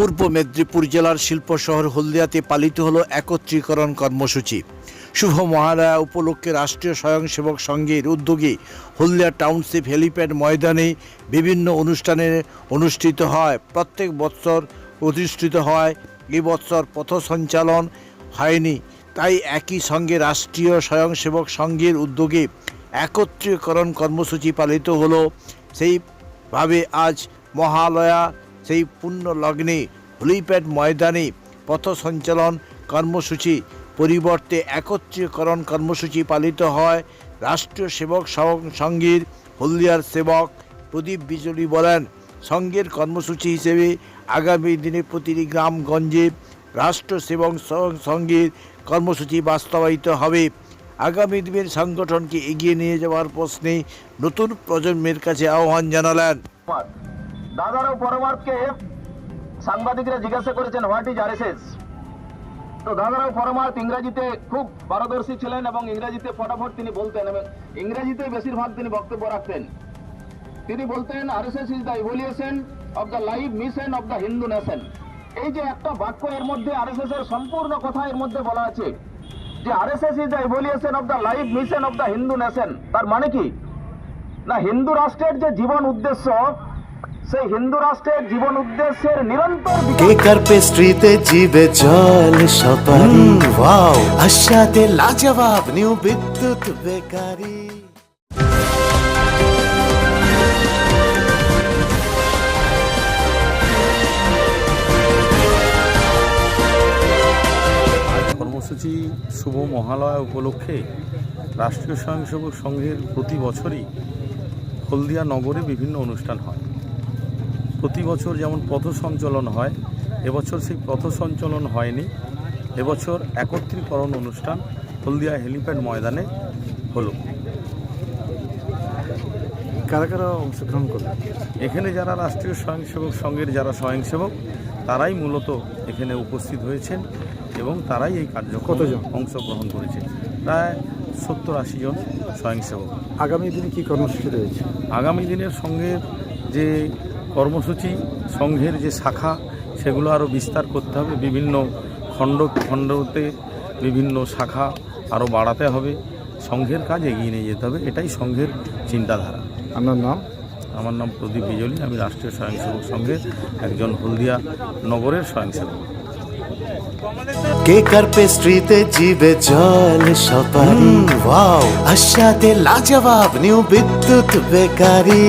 পূর্ব মেদিনীপুর জেলার শিল্প শহর হলদিয়াতে পালিত হল একত্রীকরণ কর্মসূচি। শুভ মহালয়া উপলক্ষে রাষ্ট্রীয় স্বয়ংসেবক সংঘের উদ্যোগে হলদিয়া টাউনশিপ হেলিপ্যাড ময়দানে বিভিন্ন অনুষ্ঠানে অনুষ্ঠিত হয়। প্রত্যেক বছর প্রতিষ্ঠিত হয়। এবছর পথ সঞ্চালন হয়নি। তাই একই সঙ্গে রাষ্ট্রীয় স্বয়ংসেবক সংঘের উদ্যোগে একত্রীকরণ কর্মসূচি পালিত হলো। সেইভাবে আজ মহালয়া সেই পূর্ণ লগ্নে হলিপ্যাড ময়দানে পথ সঞ্চালন কর্মসূচি, পরিবর্তে একত্রীকরণ কর্মসূচি পালিত হয় রাষ্ট্রীয় সেবক সং- সংঘের হলদিয়ার সেবক প্রদীপ বিজলি বলেন সংঘের কর্মসূচি হিসেবে আগামী দিনে প্রতিটি গ্রামগঞ্জে রাষ্ট্র সেবক সং- সংঘের কর্মসূচি বাস্তবায়িত হবে আগামী দিনের সংগঠনকে এগিয়ে নিয়ে যাওয়ার প্রশ্নে নতুন প্রজন্মের কাছে আহ্বান জানালেন। দাদারাও পরমার্থকে সাংবাদিকরা জিজ্ঞাসা করেছেন হোয়াট ইজ আরএসএস তো দাদারাও পরমার্থ ইংরেজিতে খুব পারদর্শী ছিলেন এবং ইংরেজিতে ফটাফট তিনি বলতেন এবং ইংরেজিতে বেশিরভাগ তিনি বক্তব্য রাখতেন। তিনি বলতেন আর RSS is the evolution of the life mission of the Hindu nation এই যে একটা বাক্য এর মধ্যে আরএসএস এর সম্পূর্ণ কথা এর মধ্যে বলা আছে যে RSS is the evolution of the life mission of the Hindu nation তার মানে কি? না, হিন্দু রাষ্ট্রের যে জীবন উদ্দেশ্য সেই হিন্দু রাষ্ট্রের জীবন উদ্দেশ্যের নিরন্তর কেকার পেস্ট্রিতে জিবে জল সপারি? ওয়াও আশাতে লাজবাব নিউ বিদ্যুৎ বেকারি। কর্মসূচি শুভ মহালয়া উপলক্ষে রাষ্ট্রীয় স্বয়ংসেবক সংঘের প্রতি বছরই হলদিয়া নগরে বিভিন্ন অনুষ্ঠান হয়। প্রতি বছর যেমন পথ সঞ্চালন হয় এবছর সেই পথ সঞ্চালন হয়নি। এবছর একত্রীকরণ অনুষ্ঠান হলদিয়া হেলিপ্যাড ময়দানে হলো। কারা কারা অংশগ্রহণ করলেন? এখানে যারা রাষ্ট্রীয় স্বয়ংসেবক সংঘের যারা স্বয়ংসেবক তারাই মূলত এখানে উপস্থিত হয়েছেন এবং তারাই এই কার্যক্রমে? অংশগ্রহণ করেছে প্রায় সত্তর আশি জন স্বয়ংসেবক। আগামী দিনে কি কর্মসূচি রয়েছে? আগামী দিনের সঙ্গে যে কর্মসূচি সংঘের যে শাখা সেগুলো আরও বিস্তার করতে হবে। বিভিন্ন খণ্ড খণ্ডতে বিভিন্ন শাখা আরও বাড়াতে হবে। সংঘের কাজ এগিয়ে নিয়ে যেতে হবে। এটাই সংঘের চিন্তাধারা। আপনার নাম? আমার নাম প্রদীপ বিজলি। আমি রাষ্ট্রীয় স্বয়ংসেবক সংঘের একজন হলদিয়া নগরের স্বয়ংসেবক। কেকার পেস্ট্রিতে জিবে জল সপারি ওয়াও। আশাতে লাজবাব নিউ বিদ্যুৎ বেকারি।